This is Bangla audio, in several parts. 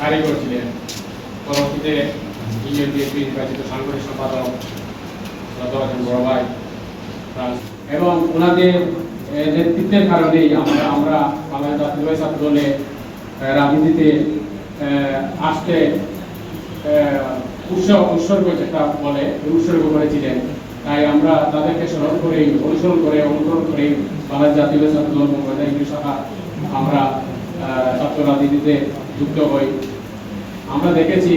কারিগর ছিলেন পরবর্তীতে ইউনিয়ন বিএনপি নির্বাচিত সাংগঠনিক সম্পাদক হোসেন বড় ভাই এবং ওনাদের নেতৃত্বের কারণেই আমরা আমরা বাংলাদেশ জাতীয় ছাত্র দলে রাজনীতিতে আসতে এ, উৎসর্গ যেটা বলে উৎসর্গ করেছিলেন। তাই আমরা তাদেরকে স্মরণ করেই অনুসরণ করে অনুকরণ করেই বাংলাদেশ জাতীয় ছাত্র দল আমরা ছাত্র রাজনীতিতে যুক্ত হই। আমরা দেখেছি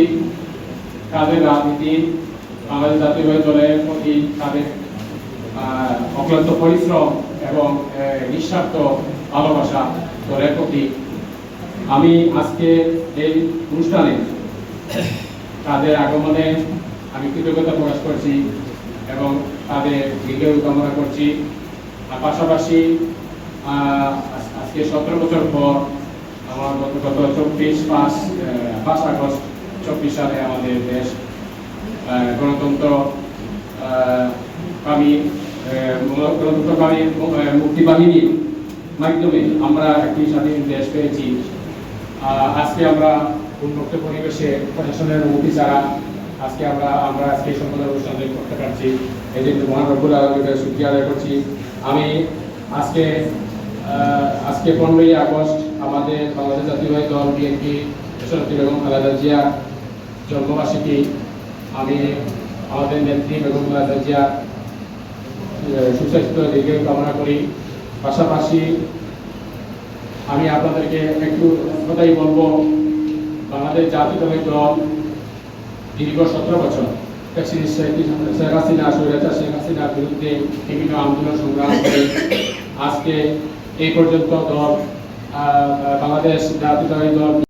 তাদের রাজনীতি বাংলাদেশ জাতীয় দলের প্রতি তাদের অক্লান্ত পরিশ্রম এবং নিঃস্বার্থ ভালোবাসা দলের প্রতি। আমি আজকে এই অনুষ্ঠানে তাদের আগমনে আমি কৃতজ্ঞতা প্রকাশ করছি এবং তাদের দীর্ঘায়ু কামনা করছি। আর পাশাপাশি আজকে সতেরো বছর পর আমার গত গত চব্বিশ পাঁচ পাঁচ আগস্ট চব্বিশ সালে আমাদের দেশ গণতন্ত্র আহ, গণতন্ত্রকামী মুক্তি বাহিনীর মাধ্যমে আমরা একটি স্বাধীন দেশ পেয়েছি। আজকে আমরা উন্মুক্ত পরিবেশে প্রশাসনের অনুমতি ছাড়া আজকে আমরা আমরা আজকে সম্পদের অনুষ্ঠান করতে পারছি। এই জন্য মহান রব্বুল আলমীর শুক্রিয়া আদায় করছি। আমি আজকে আজকে পনেরোই আগস্ট আমাদের বাংলাদেশ জাতীয়বাদী দল বিএনপি দেশনেত্রী বেগম খালেদা জিয়া জন্মবার্ষিকী। আমি আমাদের নেত্রী বেগম খালেদা জিয়া সুস্বাস্থ্য দীর্ঘ কামনা করি। পাশাপাশি আমি আপনাদেরকে একটু কথাই বলব, বাংলাদেশ জাতীয়তাবাদী দল দীর্ঘ সতেরো বছর শেখ হাসিনা শেখ হাসিনার বিরুদ্ধে বিভিন্ন আন্দোলন সংগ্রাম করে আজকে এই পর্যন্ত দল বাংলাদেশ জাতীয় দল